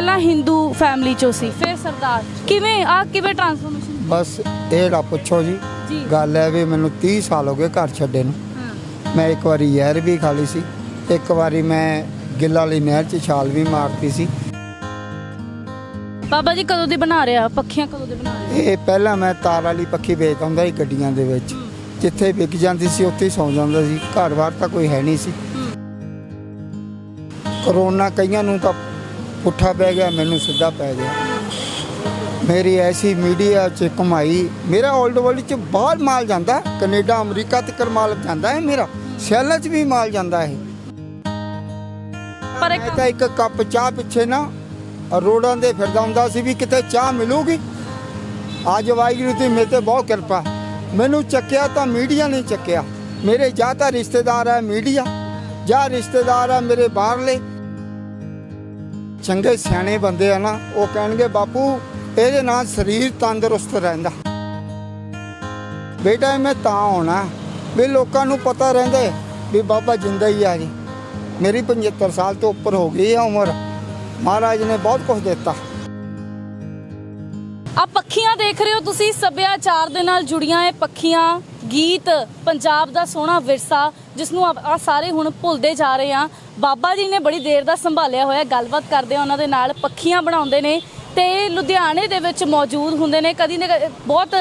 ਪਹਿਲਾਂ ਹਿੰਦੂ ਫੈਮਿਲੀ ਚੋਂ ਸੀ ਫਿਰ ਸਰਦਾਰ। ਕਿਵੇਂ ਆ ਕਿਵੇਂ ਟਰਾਂਸਫਰਮੇਸ਼ਨ ਬਸ ਇਹ ਨਾ ਪੁੱਛੋ ਜੀ। ਜੀ। ਗੱਲ ਹੈ ਵੀ ਮੈਨੂੰ 30 ਸਾਲ ਹੋ ਗਏ ਘਰ ਛੱਡੇ ਨੂੰ। ਮੈਂ ਇੱਕ ਵਾਰੀ ਜ਼ਹਿਰ ਵੀ ਖਾ ਲਈ ਸੀ। ਇੱਕ ਵਾਰੀ ਮੈਂ ਗਿੱਲ ਵਾਲੀ ਨਹਿਰ 'ਚ ਛਾਲ ਵੀ ਮਾਰਤੀ ਸੀ। ਬਾਬਾ ਜੀ ਕਦੋਂ ਦੀ ਬਣਾ ਰਿਹਾ? ਪੱਖੀਆਂ ਕਦੋਂ ਦੇ ਬਣਾ ਰਹੇ? ਇਹ ਪਹਿਲਾਂ ਮੈਂ ਤਾਰ ਵਾਲੀ ਪੱਖੀ ਵੇਚ ਆਉਂਦਾ ਸੀ ਗੱਡੀਆਂ ਦੇ ਵਿੱਚ। ਜਿੱਥੇ ਵਿਕ ਜਾਂਦੀ ਸੀ ਉੱਥੇ ਹੀ ਸੌਂ ਜਾਂਦਾ ਸੀ। ਘਰ-ਬਾਰ ਤਾਂ ਕੋਈ ਹੈ ਨਹੀਂ ਸੀ। ਕਰੋਨਾ ਕਈਆਂ ਨੂੰ ਤਾਂ ਪੁੱਠਾ ਪੈ ਗਿਆ ਮੈਨੂੰ ਸਿੱਧਾ ਪੈ ਗਿਆ। ਮੇਰੀ ਐਸੀ ਮੀਡੀਆ 'ਚ ਕਮਾਈ ਮੇਰਾ 올ਡ ਵਰਲਡ 'ਚ ਬਾਹਰ ਮਾਲ ਜਾਂਦਾ ਕੈਨੇਡਾ ਅਮਰੀਕਾ ਤੱਕ ਮਾਲ ਜਾਂਦਾ ਹੈ ਮੇਰਾ ਸੈਲਾਂ 'ਚ ਵੀ ਮਾਲ ਜਾਂਦਾ ਹੈ ਪਰ ਇੱਕ ਕੱਪ ਚਾਹ ਪਿੱਛੇ ਨਾ ਰੋਡਾਂ ਦੇ ਫਿਰਦਾ ਹੁੰਦਾ ਸੀ ਵੀ ਕਿਤੇ ਚਾਹ ਮਿਲੂਗੀ। ਅੱਜ ਵਾਹਿਗੁਰੂ ਦੀ ਮੇਰੇ ਤੇ ਬਹੁਤ ਕਿਰਪਾ। ਮੈਨੂੰ ਚੱਕਿਆ ਤਾਂ ਮੀਡੀਆ ਨੇ ਚੱਕਿਆ। ਮੇਰੇ ਜਾਂ ਤਾਂ ਰਿਸ਼ਤੇਦਾਰ ਹੈ ਮੀਡੀਆ ਜਾਂ ਰਿਸ਼ਤੇਦਾਰ ਹੈ ਮੇਰੇ ਬਾਹਰਲੇ। ਚੰਗੇ ਸਿਆਣੇ ਬੰਦੇ ਆ ਨਾ, ਉਹ ਕਹਿਣਗੇ, ਬਾਪੂ, ਇਹਦੇ ਨਾਲ ਸਰੀਰ ਤੰਦਰੁਸਤ ਰਹਿੰਦਾ। ਬੇਟਾ, ਮੈਂ ਤਾਂ ਆਉਣਾ। ਵੀ ਲੋਕਾਂ ਨੂੰ ਪਤਾ ਰਹਿੰਦਾ ਵੀ ਬਾਬਾ ਜਿੰਦਾ ਹੀ ਆ ਜੀ। ਮੇਰੀ 75 ਸਾਲ ਤੋਂ ਉੱਪਰ ਹੋ ਗਈ ਹੈ ਉਮਰ। ਮਹਾਰਾਜ ਨੇ ਬਹੁਤ ਕੁਝ ਦਿੱਤਾ। ਆ ਪੱਖੀਆਂ ਦੇਖ ਰਹੇ ਹੋ ਤੁਸੀਂ, ਸੱਭਿਆਚਾਰ ਦੇ ਨਾਲ ਜੁੜੀਆਂ ਇਹ ਪੱਖੀਆਂ। ਗੀਤ, ਪੰਜਾਬ ਦਾ ਸੋਹਣਾ ਵਿਰਸਾ ਜਿਸ ਨੂੰ ਆ ਸਾਰੇ ਹੁਣ ਭੁੱਲਦੇ ਜਾ ਰਹੇ ਆ ਬਾਬਾ ਜੀ ਨੇ ਬੜੀ ਦੇਰ ਦਾ ਸੰਭਾਲਿਆ ਹੋਇਆ, ਗੱਲਬਾਤ ਕਰਦੇ ਆ ਉਹਨਾਂ ਦੇ ਨਾਲ। ਪੱਖੀਆਂ ਬਣਾਉਂਦੇ ਨੇ ਤੇ ਲੁਧਿਆਣੇ ਦੇ ਵਿੱਚ ਮੌਜੂਦ ਹੁੰਦੇ ਨੇ। ਕਦੀ ਨਾ ਕਦੀ ਬਹੁਤ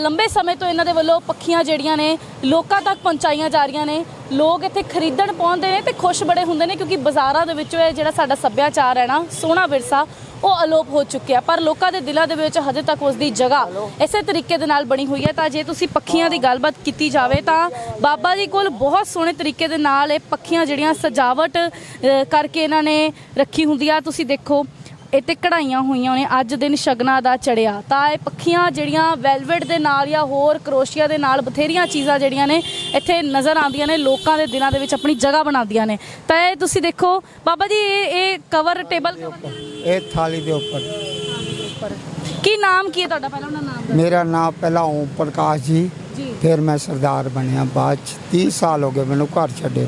ਲੰਬੇ ਸਮੇਂ ਤੋਂ ਇਹਨਾਂ ਦੇ ਵੱਲੋਂ ਪੱਖੀਆਂ ਜਿਹੜੀਆਂ ਨੇ, ਲੋਕਾਂ ਤੱਕ ਪਹੁੰਚਾਈਆਂ ਜਾ ਰਹੀਆਂ ਨੇ। ਲੋਕ ਇੱਥੇ ਖਰੀਦਣ ਪਹੁੰਚਦੇ ਨੇ ਤੇ ਖੁਸ਼ ਬੜੇ ਹੁੰਦੇ ਨੇ ਕਿਉਂਕਿ ਬਾਜ਼ਾਰਾਂ ਦੇ ਵਿੱਚੋਂ ਇਹ ਜਿਹੜਾ ਸਾਡਾ ਸੱਭਿਆਚਾਰ ਹੈ ਨਾ, ਸੋਹਣਾ ਵਿਰਸਾ ਉਹ ਅਲੋਪ ਹੋ ਚੁੱਕਿਆ ਪਰ ਲੋਕਾਂ ਦੇ ਦਿਲਾਂ ਦੇ ਵਿੱਚ ਹਜੇ ਤੱਕ ਉਸ ਦੀ ਜਗ੍ਹਾ ਇਸੇ ਤਰੀਕੇ ਦੇ ਨਾਲ ਬਣੀ ਹੋਈ ਹੈ। ਤਾਂ ਜੇ ਤੁਸੀਂ ਪੱਖੀਆਂ ਦੀ ਗੱਲਬਾਤ ਕੀਤੀ ਜਾਵੇ ਤਾਂ ਬਾਬਾ ਜੀ ਕੋਲ ਬਹੁਤ ਸੋਹਣੇ ਤਰੀਕੇ ਦੇ ਨਾਲ ਇਹ ਪੱਖੀਆਂ ਜਿਹੜੀਆਂ ਸਜਾਵਟ ਕਰਕੇ ਇਹਨਾਂ ਨੇ ਰੱਖੀ ਹੁੰਦੀ ਆ। ਤੁਸੀਂ ਦੇਖੋ ਤੇ ਕਢਾਈਆਂ ਹੋਈਆਂ ਨੇ ਅੱਜ ਦਿਨ ਸ਼ਗਨਾ ਦਾ ਚੜਿਆ। ਤਾਂ ਇਹ ਪੱਖੀਆਂ ਜਿਹੜੀਆਂ ਵੈਲਵਟ ਦੇ ਨਾਲ ਜਾਂ ਹੋਰ ਕਰੋਸ਼ੀਆ ਦੇ ਨਾਲ ਬਥੇਰੀਆਂ ਚੀਜ਼ਾਂ ਜਿਹੜੀਆਂ ਨੇ ਇੱਥੇ ਨਜ਼ਰ ਆਉਂਦੀਆਂ ਨੇ ਲੋਕਾਂ ਦੇ ਦਿਲਾਂ ਦੇ ਵਿੱਚ ਆਪਣੀ ਜਗ੍ਹਾ ਬਣਾਉਂਦੀਆਂ ਨੇ। ਤਾਂ ਇਹ ਤੁਸੀਂ ਦੇਖੋ ਬਾਬਾ ਜੀ ਇਹ ਇਹ ਕਵਰ ਟੇਬਲ ਇਹ ਥਾਲੀ ਦੇ ਉੱਪਰ। ਕੀ ਨਾਮ ਕੀ ਹੈ ਤੁਹਾਡਾ? ਪਹਿਲਾਂ ਉਹਨਾਂ ਨਾਮ ਮੇਰਾ ਨਾਮ ਪਹਿਲਾਂ ਓਮ ਪ੍ਰਕਾਸ਼ ਜੀ ਜੀ। ਫਿਰ ਮੈਂ ਸਰਦਾਰ ਬਣਿਆ। ਬਾਅਦ 'ਚ 30 ਸਾਲ ਹੋ ਗਏ ਮੈਨੂੰ ਘਰ ਛੱਡੇ।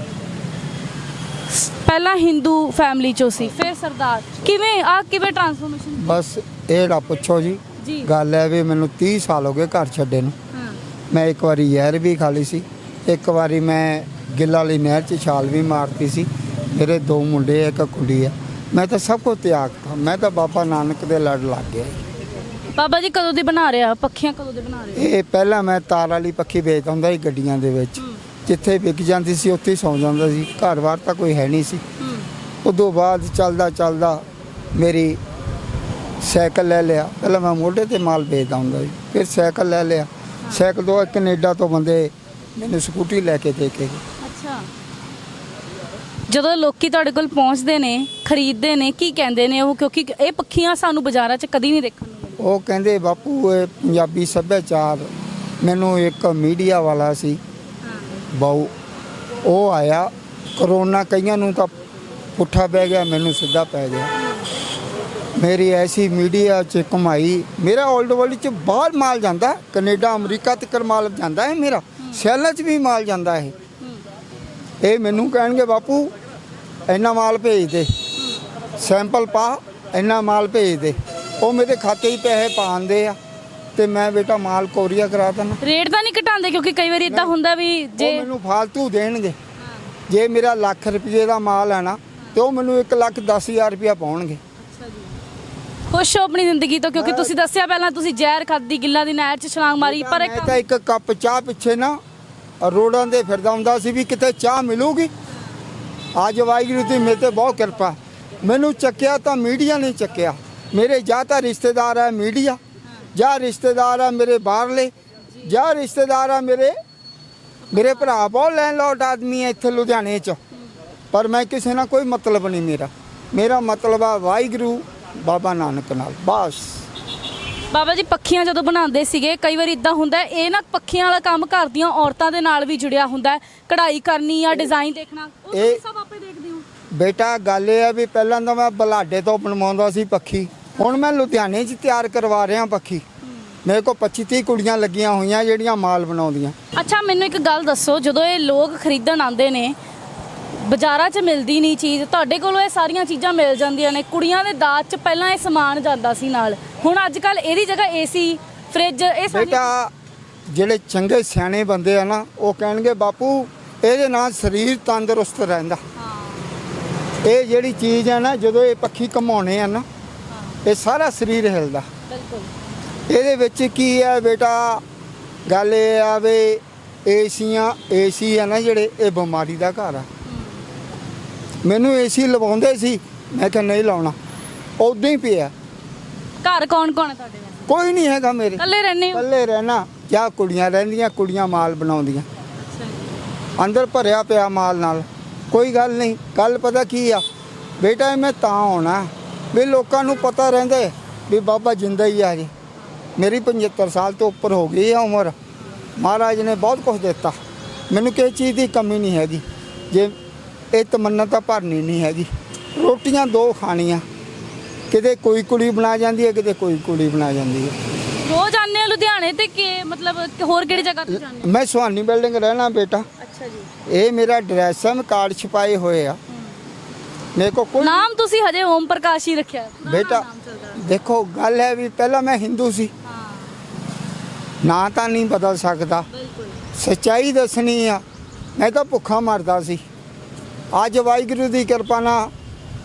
ਪਹਿਲਾਂ ਹਿੰਦੂ ਫੈਮਿਲੀ ਚੋਂ ਸੀ। ਫਿਰ ਸਰਦਾਰ। ਕਿਵੇਂ ਆ ਕਿਵੇਂ ਟਰਾਂਸਫਰਮੇਸ਼ਨ ਬਸ ਇਹ ਨਾ ਪੁੱਛੋ ਜੀ। ਜੀ। ਗੱਲ ਹੈ ਵੀ ਮੈਨੂੰ 30 ਸਾਲ ਹੋ ਗਏ ਘਰ ਛੱਡੇ ਨੂੰ। ਹਾਂ। ਮੈਂ ਇੱਕ ਵਾਰੀ ਜ਼ਹਿਰ ਵੀ ਖਾ ਲਈ ਸੀ। ਇੱਕ ਵਾਰੀ ਮੈਂ ਗਿੱਲ ਵਾਲੀ ਨਹਿਰ 'ਚ ਛਾਲ ਵੀ ਮਾਰਤੀ ਸੀ। ਮੇਰੇ ਦੋ ਮੁੰਡੇ ਆ, ਇੱਕ ਕੁੜੀ ਆ ਮੈਂ ਤਾਂ ਸਭ ਕੁਝ ਤਿਆਗਤਾ ਮੈਂ ਤਾਂ ਬਾਬਾ ਨਾਨਕ ਦੇ ਲੜ ਲੱਗ ਗਿਆ ਬਾਬਾ ਜੀ ਕਦੋਂ ਦੀ ਬਣਾ ਰਿਹਾ ਪੱਖੀਆਂ ਕਦੋਂ ਦੇ ਬਣਾ ਰਹੇ ਇਹ ਪਹਿਲਾਂ ਮੈਂ ਤਾਰ ਵਾਲੀ ਪੱਖੀ ਵੇਚ ਆਉਂਦਾ ਸੀ ਗੱਡੀਆਂ ਦੇ ਵਿੱਚ। ਜਿੱਥੇ ਵਿਕ ਜਾਂਦੀ ਸੀ ਉੱਥੇ ਹੀ ਸੌਂ ਜਾਂਦਾ ਸੀ। ਘਰ-ਬਾਰ ਤਾਂ ਕੋਈ ਹੈ ਨਹੀਂ ਸੀ। ਉਦੋਂ ਬਾਅਦ ਚੱਲਦਾ ਚੱਲਦਾ ਮੇਰੀ ਸਾਈਕਲ ਲੈ ਲਿਆ। ਪਹਿਲਾਂ ਮੈਂ ਮੋਢੇ ਤੇ ਮਾਲ ਵੇਚਦਾ ਹੁੰਦਾ ਸੀ ਫਿਰ ਸਾਈਕਲ ਲੈ ਲਿਆ। ਸਾਈਕਲ ਤੋਂ ਕੈਨੇਡਾ ਤੋਂ ਬੰਦੇ ਮੈਨੂੰ ਸਕੂਟੀ ਲੈ ਕੇ ਦੇ ਕੇ ਗਏ। ਅੱਛਾ। ਜਦੋਂ ਲੋਕੀ ਤੁਹਾਡੇ ਕੋਲ ਪਹੁੰਚਦੇ ਨੇ ਖਰੀਦਦੇ ਨੇ ਕੀ ਕਹਿੰਦੇ ਨੇ ਉਹ? ਕਿਉਂਕਿ ਇਹ ਪੱਖੀਆਂ ਸਾਨੂੰ ਬਾਜ਼ਾਰਾਂ 'ਚ ਕਦੀ ਨਹੀਂ ਦੇਖਣ ਨੂੰ ਉਹ ਕਹਿੰਦੇ ਬਾਪੂ ਇਹ ਪੰਜਾਬੀ ਸੱਭਿਆਚਾਰ ਮੈਨੂੰ ਇੱਕ ਮੀਡੀਆ ਵਾਲਾ ਸੀ ਬਾਊ, ਉਹ ਆਇਆ, ਕਰੋਨਾ ਕਈਆਂ ਨੂੰ ਤਾਂ ਪੁੱਠਾ ਪੈ ਗਿਆ, ਮੈਨੂੰ ਸਿੱਧਾ ਪੈ ਗਿਆ। ਮੇਰੀ ਐਸੀ ਮੀਡੀਆ 'ਚ ਕਮਾਈ ਮੇਰਾ 올ਡ ਵਰਲਡ 'ਚ ਬਾਹਰ ਮਾਲ ਜਾਂਦਾ, ਕੈਨੇਡਾ, ਅਮਰੀਕਾ ਤੱਕ ਮਾਲ ਜਾਂਦਾ ਹੈ ਮੇਰਾ ਸੈਲਾਂ 'ਚ ਵੀ ਮਾਲ ਜਾਂਦਾ ਹੈ ਇਹ ਮੈਨੂੰ ਕਹਿਣਗੇ, ਬਾਪੂ, ਇੰਨਾ ਮਾਲ ਭੇਜ ਦੇ, ਸੈਂਪਲ ਪਾ, ਇੰਨਾ ਮਾਲ ਭੇਜ ਦੇ, ਉਹ ਮੇਰੇ ਖਾਤੇ 'ਚ ਪੈਸੇ ਪਾਉਂਦੇ ਆ। ਤੇ ਮੈਂ ਬੇਟਾ ਮਾਲ ਕੋਰੀਆ ਕਰਾ ਦਿੰਦਾ। ਰੇਟ ਤਾਂ ਨਹੀਂ ਘਟਾਉਂਦੇ ਕਿਉਂਕਿ ਕਈ ਵਾਰੀ ਇਦਾਂ ਹੁੰਦਾ ਵੀ ਉਹ ਜੇ ਮੈਨੂੰ ਫਾਲਤੂ ਦੇਣਗੇ। ਜੇ ਮੇਰਾ ਲੱਖ ਰੁਪਏ ਦਾ ਮਾਲ ਹੈ ਨਾ ਤੇ ਉਹ ਮੈਨੂੰ 1 ਲੱਖ 10 ਹਜ਼ਾਰ ਰੁਪਇਆ ਪਾਉਣਗੇ। ਖੁਸ਼ ਹੋ ਆਪਣੀ ਜ਼ਿੰਦਗੀ ਤੋਂ ਕਿਉਂਕਿ ਤੁਸੀਂ ਦੱਸਿਆ ਪਹਿਲਾਂ ਤੁਸੀਂ ਜ਼ਹਿਰ ਖਾਦੀ ਗਿੱਲਾ ਦੀ ਨਹਿਰ 'ਚ ਛਲਾਂਗ ਮਾਰੀ ਪਰ ਇੱਕ ਤਾਂ ਇੱਕ ਕੱਪ ਚਾਹ ਪਿੱਛੇ ਨਾ ਰੋਡਾਂ ਦੇ ਫਿਰਦਾ ਹੁੰਦਾ ਸੀ ਵੀ ਕਿਤੇ ਚਾਹ ਮਿਲੂਗੀ। ਅੱਜ ਵਾਹਿਗੁਰੂ ਦੀ ਮੇਰੇ ਤੇ ਬਹੁਤ ਕਿਰਪਾ। ਮੈਨੂੰ ਚੱਕਿਆ ਤਾਂ ਮੀਡੀਆ ਨੇ ਚੱਕਿਆ। ਮੇਰੇ ਜਾਂ ਤਾਂ ਰਿਸ਼ਤੇਦਾਰ ਹੈ ਮੀਡੀਆ। ਜਾਂ ਰਿਸ਼ਤੇਦਾਰ ਹੈ ਮੇਰੇ ਬਾਹਰਲੇ ਜਾਂ ਰਿਸ਼ਤੇਦਾਰ ਹੈ ਮੇਰੇ ਮੇਰੇ ਭਰਾ ਬਹੁਤ ਲੈਣ ਲੋਟ ਆਦਮੀ ਹੈ ਇੱਥੇ ਲੁਧਿਆਣੇ 'ਚ। ਪਰ ਮੈਂ ਕਿਸੇ ਨਾਲ ਕੋਈ ਮਤਲਬ ਨਹੀਂ ਮੇਰਾ। ਮੇਰਾ ਮਤਲਬ ਆ ਵਾਹਿਗੁਰੂ ਬਾਬਾ ਨਾਨਕ ਨਾਲ ਬਸ। ਬਾਬਾ ਜੀ ਪੱਖੀਆਂ ਜਦੋਂ ਬਣਾਉਂਦੇ ਸੀਗੇ ਕਈ ਵਾਰੀ ਇਦਾਂ ਹੁੰਦਾ ਹੈ, ਇਹ ਨਾ ਪੱਖੀਆਂ ਵਾਲਾ ਕੰਮ ਘਰ ਦੀਆਂ ਔਰਤਾਂ ਦੇ ਨਾਲ ਵੀ ਜੁੜਿਆ ਹੁੰਦਾ ਹੈ ਕਢਾਈ ਕਰਨੀ ਜਾਂ ਡਿਜ਼ਾਈਨ ਦੇਖਣਾ ਉਹ ਇਹ- ਤੁਸੀਂ ਸਭ ਆਪੇ ਦੇਖਦੇ ਹੋ। ਬੇਟਾ ਗੱਲ ਇਹ ਹੈ ਵੀ ਪਹਿਲਾਂ ਤਾਂ ਮੈਂ ਬਲਾਡੇ ਤੋਂ ਬਣਵਾਉਂਦਾ ਸੀ ਪੱਖੀ। ਹੁਣ ਮੈਂ ਲੁਧਿਆਣੇ 'ਚ ਤਿਆਰ ਕਰਵਾ ਰਿਹਾ ਪੱਖੀ। ਮੇਰੇ ਕੋਲ 25 30 ਕੁੜੀਆਂ ਲੱਗੀਆਂ ਹੋਈਆਂ ਜਿਹੜੀਆਂ ਮਾਲ ਬਣਾਉਂਦੀਆਂ। ਅੱਛਾ ਮੈਨੂੰ ਇੱਕ ਗੱਲ ਦੱਸੋ ਜਦੋਂ ਇਹ ਲੋਕ ਖਰੀਦਣ ਆਉਂਦੇ ਨੇ ਬਾਜ਼ਾਰਾਂ 'ਚ ਮਿਲਦੀ ਨਹੀਂ ਚੀਜ਼ ਤੁਹਾਡੇ ਕੋਲੋਂ ਇਹ ਸਾਰੀਆਂ ਚੀਜ਼ਾਂ ਮਿਲ ਜਾਂਦੀਆਂ ਨੇ। ਕੁੜੀਆਂ ਦੇ ਦਾਜ 'ਚ ਪਹਿਲਾਂ ਇਹ ਸਮਾਨ ਜਾਂਦਾ ਸੀ ਨਾਲ। ਹੁਣ ਅੱਜ ਕੱਲ ਇਹਦੀ ਜਗ੍ਹਾ ਏਸੀ ਫ੍ਰਿਜ ਇਹ ਬੇਟਾ ਜਿਹੜੇ ਚੰਗੇ ਸਿਆਣੇ ਬੰਦੇ ਆ ਨਾ ਉਹ ਕਹਿਣਗੇ ਬਾਪੂ ਇਹਦੇ ਨਾਲ ਸਰੀਰ ਤੰਦਰੁਸਤ ਰਹਿੰਦਾ। ਇਹ ਜਿਹੜੀ ਚੀਜ਼ ਹੈ ਨਾ ਜਦੋਂ ਇਹ ਪੱਖੀ ਕਮਾਉਣੇ ਆ ਨਾ ਇਹ ਸਾਰਾ ਸਰੀਰ ਹਿਲਦਾ। ਬਿਲਕੁਲ। ਇਹਦੇ ਵਿੱਚ ਕੀ ਹੈ ਬੇਟਾ? ਗੱਲ ਇਹ ਆ ਵੀ ਏਸੀਆਂ ਏਸੀ ਆ ਨਾ ਜਿਹੜੇ ਇਹ ਬਿਮਾਰੀ ਦਾ ਘਰ ਆ। ਮੈਨੂੰ ਏਸੀ ਲਵਾਉਂਦੇ ਸੀ ਮੈਂ ਕਿਹਾ ਨਹੀਂ ਲਾਉਣਾ। ਉਦਾਂ ਹੀ ਪਿਆ। ਘਰ ਕੌਣ ਕੌਣ ਹੈ ਤੁਹਾਡੇ ਵਿੱਚ ਕੋਈ ਨਹੀਂ ਹੈਗਾ ਮੇਰੇ। ਇਕੱਲੇ ਰਹਿੰਦੇ ਹੋ? ਇਕੱਲੇ ਰਹਿਣਾ। ਜਾਂ ਕੁੜੀਆਂ ਰਹਿੰਦੀਆਂ ਕੁੜੀਆਂ ਮਾਲ ਬਣਾਉਂਦੀਆਂ। ਅੰਦਰ ਭਰਿਆ ਪਿਆ ਮਾਲ ਨਾਲ। ਕੋਈ ਗੱਲ ਨਹੀਂ ਕੱਲ ਪਤਾ ਕੀ ਆ? ਬੇਟਾ ਇਹ ਮੈਂ ਤਾਂ ਆਉਣਾ। ਵੀ ਲੋਕਾਂ ਨੂੰ ਪਤਾ ਰਹਿੰਦੇ ਵੀ ਬਾਬਾ ਜਿੰਦਾ ਹੀ ਆ ਜੀ। ਮੇਰੀ 75 ਸਾਲ ਤੋਂ ਉੱਪਰ ਹੋ ਗਈ ਆ ਉਮਰ। ਮਹਾਰਾਜ ਨੇ ਬਹੁਤ ਕੁਝ ਦਿੱਤਾ। ਮੈਨੂੰ ਕਿਸੇ ਚੀਜ਼ ਦੀ ਕਮੀ ਨਹੀਂ ਹੈਗੀ। ਜੇ ਇਹ ਤਮੰਨਾ ਤਾਂ ਭਰਨੀ ਨਹੀਂ ਹੈਗੀ। ਰੋਟੀਆਂ ਦੋ ਖਾਣੀਆਂ। ਕਿਤੇ ਕੋਈ ਕੁੜੀ ਬਣਾ ਜਾਂਦੀ ਹੈ ਕਿਤੇ ਕੋਈ ਕੁੜੀ ਬਣਾ ਜਾਂਦੀ ਹੈ। ਰੋਜ਼ ਹੋ ਲੁਧਿਆਣੇ ਤੇ ਕਿ ਮਤਲਬ ਹੋਰ ਕਿਹੜੀ ਜਗ੍ਹਾ ਤੇ ਜਾਂਦੇ ਮੈਂ ਸੁਹਾਨੀ ਬਿਲਡਿੰਗ ਰਹਿਣਾ ਬੇਟਾ। ਅੱਛਾ ਜੀ। ਇਹ ਮੇਰਾ ਐਡਰੈਸ ਹੈ ਮੈਂ ਕਾਰਡ ਛਪਾਏ ਹੋਏ ਆ। ਮੇਰੇ ਕੋ ਕੋਈ ਨਾਮ ਤੁਸੀਂ ਹਜੇ ਓਮ ਪ੍ਰਕਾਸ਼ ਹੀ ਰੱਖਿਆ। ਬੇਟਾ। ਦੇਖੋ ਗੱਲ ਹੈ ਵੀ ਪਹਿਲਾਂ ਮੈਂ ਹਿੰਦੂ ਸੀ। ਹਾਂ। ਨਾਂ ਤਾਂ ਨਹੀਂ ਬਦਲ ਸਕਦਾ। ਸੱਚਾਈ ਦੱਸਣੀ ਆ। ਮੈਂ ਤਾਂ ਭੁੱਖਾ ਮਰਦਾ ਸੀ। ਅੱਜ ਵਾਹਿਗੁਰੂ ਦੀ ਕਿਰਪਾ ਨਾਲ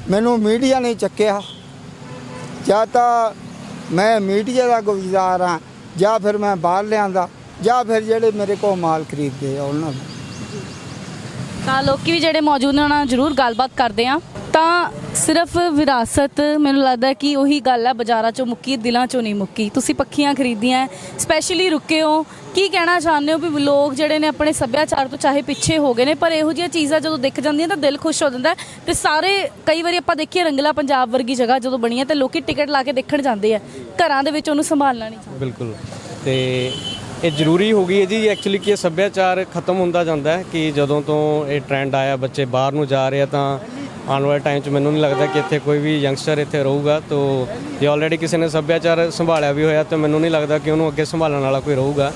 ਮੈਨੂੰ ਮੀਡੀਆ ਨੇ ਚੱਕਿਆ। ਜਾਂ ਤਾਂ ਮੈਂ ਮੀਡੀਆ ਦਾ ਗੁਜ਼ਾਰ ਆ ਜਾਂ ਫਿਰ ਮੈਂ ਬਾਹਰ ਲਿਆਂਦਾ ਜਾਂ ਫਿਰ ਜਿਹੜੇ ਮੇਰੇ ਕੋਲ ਮਾਲ ਖਰੀਦਦੇ ਆ ਉਹਨਾਂ ਦਾ ਤਾਂ ਲੋਕੀ ਵੀ ਜਿਹੜੇ ਮੌਜੂਦ ਨੇ, ਉਹਨਾਂ ਨਾਲ ਜ਼ਰੂਰ ਗੱਲਬਾਤ ਕਰਦੇ ਆ ਤਾਂ ਸਿਰਫ ਵਿਰਾਸਤ ਮੈਨੂੰ ਲੱਗਦਾ ਕਿ ਉਹੀ ਗੱਲ ਹੈ, ਬਾਜ਼ਾਰਾਂ ਚੋਂ ਮੁੱਕੀ, ਦਿਲਾਂ ਚੋਂ ਨਹੀਂ ਮੁੱਕੀ। ਤੁਸੀਂ ਪੱਖੀਆਂ ਖਰੀਦੀਆਂ ਸਪੈਸ਼ਲੀ ਰੁਕੇ ਹੋ। ਕੀ ਕਹਿਣਾ ਚਾਹੁੰਦੇ ਹੋ ਵੀ ਲੋਕ ਜਿਹੜੇ ਨੇ ਆਪਣੇ ਸੱਭਿਆਚਾਰ ਤੋਂ ਚਾਹੇ ਪਿੱਛੇ ਹੋ ਗਏ ਨੇ, ਪਰ ਇਹੋ ਜਿਹੀਆਂ ਚੀਜ਼ਾਂ ਜਦੋਂ ਦਿਖ ਜਾਂਦੀਆਂ ਤਾਂ ਦਿਲ ਖੁਸ਼ ਹੋ ਜਾਂਦਾ ਹੈ ਤੇ ਸਾਰੇ ਕਈ ਵਾਰੀ ਆਪਾਂ ਦੇਖੀਏ ਰੰਗਲਾ ਪੰਜਾਬ ਵਰਗੀ ਜਗ੍ਹਾ ਜਦੋਂ ਬਣੀ ਹੈ ਤੇ ਲੋਕੀ ਟਿਕਟ ਲਾ ਕੇ ਦੇਖਣ ਜਾਂਦੇ ਆ। ਘਰਾਂ ਦੇ ਵਿੱਚ ਉਹਨੂੰ ਸੰਭਾਲਣਾ ਨਹੀਂ ਚਾਹੁੰਦੇ। ਬਿਲਕੁਲ। ਤੇ ਇਹ ਜ਼ਰੂਰੀ ਹੋ ਗਈ ਹੈ ਜੀ ਐਕਚੁਅਲੀ ਕਿ ਇਹ ਸੱਭਿਆਚਾਰ ਖਤਮ ਹੁੰਦਾ ਜਾਂਦਾ ਹੈ ਕਿ ਜਦੋਂ ਤੋਂ ਇਹ ਟ੍ਰੈਂਡ ਆਇਆ, ਬੱਚੇ ਬਾਹਰ ਨੂੰ ਜਾ ਰਹੇ ਆ ਤਾਂ ਆਉਣ ਵਾਲੇ ਟਾਈਮ 'ਚ ਮੈਨੂੰ ਨਹੀਂ ਲੱਗਦਾ ਕਿ ਇੱਥੇ ਕੋਈ ਵੀ ਯੰਗਸਟਰ ਇੱਥੇ ਰਹੂਗਾ। ਤੋ ਜੇ ਆਲਰੇਡੀ ਕਿਸੇ ਨੇ ਸੱਭਿਆਚਾਰ ਸੰਭਾਲਿਆ ਵੀ ਹੋਇਆ ਤਾਂ ਮੈਨੂੰ ਨਹੀਂ ਲੱਗਦਾ ਕਿ ਉਹਨੂੰ ਅੱਗੇ ਸੰਭਾਲਣ ਵਾਲਾ ਕੋਈ ਰਹੂਗਾ।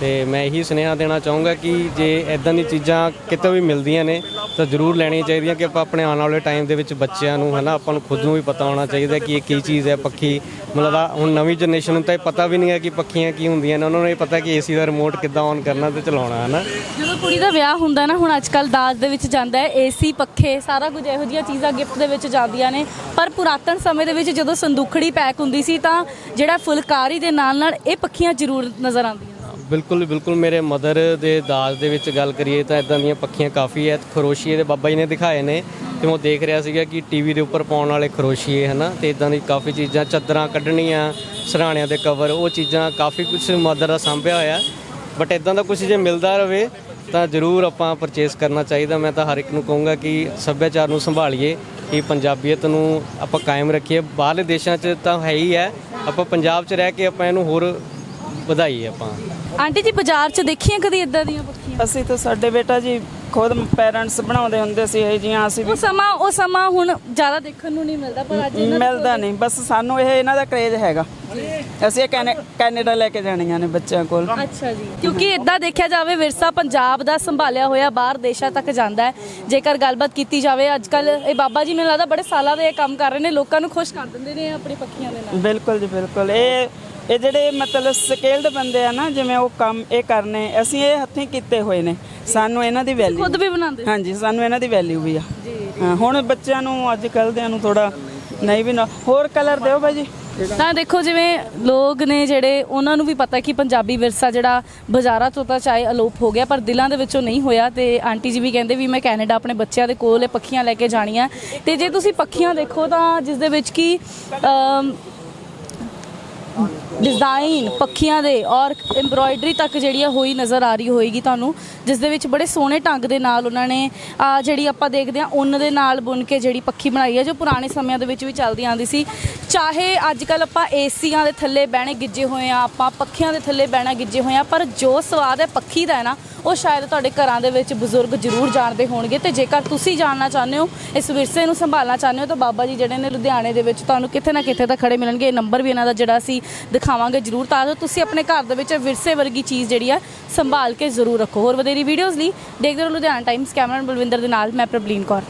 ਤੇ ਮੈਂ ਇਹੀ ਸੁਨੇਹਾ ਦੇਣਾ ਚਾਹੂੰਗਾ ਕਿ ਜੇ ਐਦਾਂ ਦੀ ਚੀਜ਼ਾਂ ਕਿਤੇ ਵੀ ਮਿਲਦੀਆਂ ਨੇ ਤਾਂ ਜ਼ਰੂਰ ਲੈਣੀਆਂ ਚਾਹੀਦੀਆਂ ਕਿ ਆਪਾਂ ਆਪਣੇ ਆਉਣ ਵਾਲੇ ਟਾਈਮ ਦੇ ਵਿੱਚ ਬੱਚਿਆਂ ਨੂੰ ਹਨਾ, ਆਪਾਂ ਨੂੰ ਖੁਦ ਨੂੰ ਵੀ ਪਤਾ ਹੋਣਾ ਚਾਹੀਦਾ ਕਿ ਇਹ ਕੀ ਚੀਜ਼ ਹੈ ਪੱਖੀ। ਮਤਲਬ ਆ ਹੁਣ ਨਵੀਂ ਜਨਰੇਸ਼ਨ ਨੂੰ ਤਾਂ ਇਹ ਪਤਾ ਵੀ ਨਹੀਂ ਹੈ ਕਿ ਪੱਖੀਆਂ ਕੀ ਹੁੰਦੀਆਂ ਨੇ, ਉਹਨਾਂ ਨੂੰ ਇਹ ਪਤਾ ਕਿ ਏਸੀ ਦਾ ਰਿਮੋਟ ਕਿੱਦਾਂ ਔਨ ਕਰਨਾ ਤੇ ਚਲਾਉਣਾ ਹਨਾ। ਜਦੋਂ ਕੁੜੀ ਦਾ ਵਿਆਹ ਹੁੰਦਾ ਨਾ, ਹੁਣ ਅੱਜ ਅੱਜਕੱਲ ਦਾਜ ਦੇ ਵਿੱਚ ਜਾਂਦਾ ਹੈ ਏਸੀ ਪੱਖੇ, ਸਾਰਾ ਕੁਝ ਇਹੋ ਜਿਹੀਆਂ ਚੀਜ਼ਾਂ ਗਿਫਟ ਦੇ ਵਿੱਚ ਜਾਂਦੀਆਂ ਨੇ। ਪਰ ਪੁਰਾਤਨ ਸਮੇਂ ਦੇ ਵਿੱਚ ਜਦੋਂ ਸੰਦੂਖੜੀ ਪੈਕ ਹੁੰਦੀ ਸੀ ਤਾਂ ਜਿਹੜਾ ਫੁਲਕਾਰੀ ਦੇ ਨਾਲ ਨਾਲ ਇਹ ਪੱਖੀਆਂ ਜ਼ਰੂਰ ਨਜ਼ਰ ਆਉਂਦੀਆਂ ਬਿਲਕੁਲ ਬਿਲਕੁਲ ਮੇਰੇ ਮਦਰ ਦੇ ਦਾਜ ਦੇ ਵਿੱਚ ਗੱਲ ਕਰੀਏ ਤਾਂ ਇਦਾਂ ਦੀਆਂ ਪੱਖੀਆਂ ਕਾਫੀ ਹੈ ਖਰੋਸ਼ੀਏ ਦੇ ਬਾਬਾ ਜੀ ਨੇ ਦਿਖਾਏ ਨੇ ਤੇ ਮੈਂ ਦੇਖ ਰਿਹਾ ਸੀਗਾ ਕਿ ਟੀਵੀ ਦੇ ਉੱਪਰ ਪਾਉਣ ਵਾਲੇ ਖਰੋਸ਼ੀਏ ਹਨਾ, ਤੇ ਇਦਾਂ ਦੀ ਕਾਫੀ ਚੀਜ਼ਾਂ, ਚਾਦਰਾਂ ਕੱਢਣੀਆਂ, ਸਰਾਣਿਆਂ ਦੇ ਕਵਰ ਉਹ ਚੀਜ਼ਾਂ ਕਾਫੀ ਕੁਝ ਮਦਰ ਦਾ ਸਾਂਭਿਆ ਹੋਇਆ। ਬਟ ਇਦਾਂ ਦਾ ਕੁਝ ਜੇ ਮਿਲਦਾ ਰਵੇ ਤਾਂ ਜ਼ਰੂਰ ਆਪਾਂ ਪਰਚੇਸ ਕਰਨਾ ਚਾਹੀਦਾ। ਮੈਂ ਤਾਂ ਹਰ ਇੱਕ ਨੂੰ ਕਹੂੰਗਾ ਕਿ ਸੱਭਿਆਚਾਰ ਨੂੰ ਸੰਭਾਲੀਏ, ਕਿ ਪੰਜਾਬੀਅਤ ਨੂੰ ਆਪਾਂ ਕਾਇਮ ਰੱਖੀਏ। ਬਾਹਰਲੇ ਦੇਸ਼ਾਂ 'ਚ ਤਾਂ ਹੈ ਹੀ ਹੈ ਆਪਾਂ ਪੰਜਾਬ 'ਚ ਰਹਿ ਕੇ ਆਪਾਂ ਇਹਨੂੰ ਹੋਰ ਵਧਾਈਏ ਆਪਾਂ। ਆਂਟੀ ਜੀ ਬਾਜ਼ਾਰ 'ਚ ਦੇਖੀਆਂ ਕਦੀ ਇਦਾਂ ਦੀਆਂ ਪੱਖੀਆਂ? ਅਸੀਂ ਤਾਂ ਸਾਡੇ ਬੇਟਾ ਜੀ ਖੁਦ ਪੇਰੈਂਟਸ ਬਣਾਉਂਦੇ ਹੁੰਦੇ ਸੀ ਇਹ ਜੀਆਂ ਅਸੀਂ ਵੀ ਉਹ ਸਮਾਂ ਉਹ ਸਮਾਂ ਹੁਣ ਜ਼ਿਆਦਾ ਦੇਖਣ ਨੂੰ ਨਹੀਂ ਮਿਲਦਾ ਪਰ ਅੱਜ ਇਹਨਾਂ ਦੇ ਮਿਲਦਾ ਨਹੀਂ ਬਸ ਸਾਨੂੰ ਇਹ ਇਹਨਾਂ ਦਾ ਕਰੇਜ਼ ਹੈਗਾ। ਅਸੀਂ ਇਹ ਕੈਨੇ- ਕੈਨੇਡਾ ਲੈ ਕੇ ਜਾਣੀਆਂ ਨੇ ਬੱਚਿਆਂ ਕੋਲ। ਅੱਛਾ ਜੀ ਕਿਉਂਕਿ ਇਦਾਂ ਦੇਖਿਆ ਜਾਵੇ ਵਿਰਸਾ ਪੰਜਾਬ ਦਾ ਸੰਭਾਲਿਆ ਹੋਇਆ ਬਾਹਰ ਦੇਸ਼ਾਂ ਤੱਕ ਜਾਂਦਾ ਹੈ। ਜੇਕਰ ਗੱਲਬਾਤ ਕੀਤੀ ਜਾਵੇ ਅੱਜ ਕੱਲ ਇਹ ਬਾਬਾ ਜੀ ਮੈਨੂੰ ਲੱਗਦਾ ਬੜੇ ਸਾਲਾਂ ਦੇ ਇਹ ਕੰਮ ਕਰ ਰਹੇ ਨੇ ਲੋਕਾਂ ਨੂੰ ਖੁਸ਼ ਕਰ ਦਿੰਦੇ ਨੇ ਆਪਣੀ ਪੱਖੀਆਂ ਦੇ ਨਾਲ। ਬਿਲਕੁਲ ਜੀ ਬਿਲਕੁਲ। ਇਹ ਇਹ ਜਿਹੜੇ ਮਤਲਬ ਸਕਿਲਡ ਬੰਦੇ ਆ ਨਾ ਜਿਵੇਂ ਉਹ ਕੰਮ ਇਹ ਕਰਨੇ ਅਸੀਂ ਇਹ ਹੱਥੀਂ ਕੀਤੇ ਹੋਏ ਨੇ। ਸਾਨੂੰ ਇਹਨਾਂ ਦੀ ਵੈਲਿਊ ਖੁਦ ਵੀ ਬਣਾਉਂਦੇ? ਹਾਂਜੀ ਸਾਨੂੰ ਇਹਨਾਂ ਦੀ ਵੈਲਿਊ ਵੀ ਆ। ਹਾਂ ਹੁਣ ਬੱਚਿਆਂ ਨੂੰ ਅੱਜ ਕੱਲ੍ਹ ਦਿਆਂ ਨੂੰ ਥੋੜਾ ਨਹੀਂ ਵੀ ਨਾ। ਹੋਰ ਕਲਰ ਦਿਓ ਭਾਈ ਜੀ ਤਾਂ ਦੇਖੋ ਜਿਵੇਂ ਲੋਕ ਨੇ ਜਿਹੜੇ ਉਹਨਾਂ ਨੂੰ ਵੀ ਪਤਾ ਕਿ ਪੰਜਾਬੀ ਵਿਰਸਾ ਜਿਹੜਾ ਬਾਜ਼ਾਰਾਂ ਤੋਂ ਤਾਂ ਚਾਹੇ ਅਲੋਪ ਹੋ ਗਿਆ ਪਰ ਦਿਲਾਂ ਦੇ ਵਿੱਚੋਂ ਨਹੀਂ ਹੋਇਆ ਤੇ ਆਂਟੀ ਜੀ ਵੀ ਕਹਿੰਦੇ ਵੀ ਮੈਂ ਕੈਨੇਡਾ ਆਪਣੇ ਬੱਚਿਆਂ ਦੇ ਕੋਲ ਇਹ ਪੱਖੀਆਂ ਲੈ ਕੇ ਜਾਣੀਆਂ। ਤੇ ਜੇ ਤੁਸੀਂ ਪੱਖੀਆਂ ਦੇਖੋ ਤਾਂ ਜਿਸ ਦੇ ਵਿੱਚ ਕੀ ਡਿਜ਼ਾਈਨ ਪੱਖੀਆਂ ਦੇ ਔਰ ਐਮਬ੍ਰੋਇਡਰੀ ਤੱਕ ਜਿਹੜੀ ਆ ਹੋਈ ਨਜ਼ਰ ਆ ਰਹੀ ਹੋਏਗੀ ਤੁਹਾਨੂੰ, ਜਿਸ ਦੇ ਵਿੱਚ ਬੜੇ ਸੋਹਣੇ ਢੰਗ ਦੇ ਨਾਲ ਉਹਨਾਂ ਨੇ, ਆ, ਜਿਹੜੀ ਆਪਾਂ ਦੇਖਦੇ ਆ ਉੱਨ ਦੇ ਨਾਲ ਬੁਣ ਕੇ ਜਿਹੜੀ ਪੱਖੀ ਬਣਾਈ ਹੈ, ਜੋ ਪੁਰਾਣੇ ਸਮਿਆਂ ਦੇ ਵਿੱਚ ਵੀ ਚੱਲਦੀ ਆਂਦੀ ਸੀ। ਚਾਹੇ ਅੱਜ ਕੱਲ ਆਪਾਂ ਏਸੀਆਂ ਦੇ ਥੱਲੇ ਬਹਿਣੇ ਗਿੱਜੇ ਹੋਏ ਆ ਆਪਾਂ ਪੱਖੀਆਂ ਦੇ ਥੱਲੇ ਬਹਿਣਾ ਗਿੱਜੇ ਹੋਏ ਆ ਪਰ ਜੋ ਸਵਾਦ ਹੈ ਪੱਖੀ ਦਾ ਹੈ ਨਾ, ਉਹ ਸ਼ਾਇਦ ਤੁਹਾਡੇ ਘਰਾਂ ਦੇ ਵਿੱਚ ਬਜ਼ੁਰਗ ਜ਼ਰੂਰ ਜਾਣਦੇ ਹੋਣਗੇ। ਤੇ ਜੇਕਰ ਤੁਸੀਂ ਜਾਣਨਾ ਚਾਹੁੰਦੇ ਹੋ, ਇਸ ਵਿਰਸੇ ਨੂੰ ਸੰਭਾਲਣਾ ਚਾਹੁੰਦੇ ਹੋ, ਤਾਂ ਬਾਬਾ ਜੀ ਜਿਹੜੇ ਨੇ ਲੁਧਿਆਣੇ ਦੇ ਵਿੱਚ ਤੁਹਾਨੂੰ ਕਿਤੇ ਨਾ ਕਿਤੇ ਤਾਂ ਖੜੇ ਮਿਲਣਗੇ। ਇਹ ਨੰਬਰ ਵੀ ਇਹਨਾਂ ਦਾ ਜਿਹੜਾ ਸੀ, ਦਿਖਾ ਦਿਖਾਵਾਂਗੇ, ਜ਼ਰੂਰ ਤਾਂ ਜੋ ਤੁਸੀਂ ਆਪਣੇ ਘਰ ਦੇ ਵਿੱਚ ਵਿਰਸੇ ਵਰਗੀ ਚੀਜ਼ ਜਿਹੜੀ ਆ, ਸੰਭਾਲ ਕੇ ਜ਼ਰੂਰ ਰੱਖੋ। ਹੋਰ ਵਧੇਰੀ ਵੀਡੀਓਜ਼ ਲਈ ਦੇਖਦੇ ਰਹੋ ਲੁਧਿਆਣਾ ਟਾਈਮਸ ਕੈਮਰਾਮੈਨ ਬਲਵਿੰਦਰ ਦੇ ਨਾਲ, ਮੈਂ ਪ੍ਰਬਲੀਨ ਕੌਰ।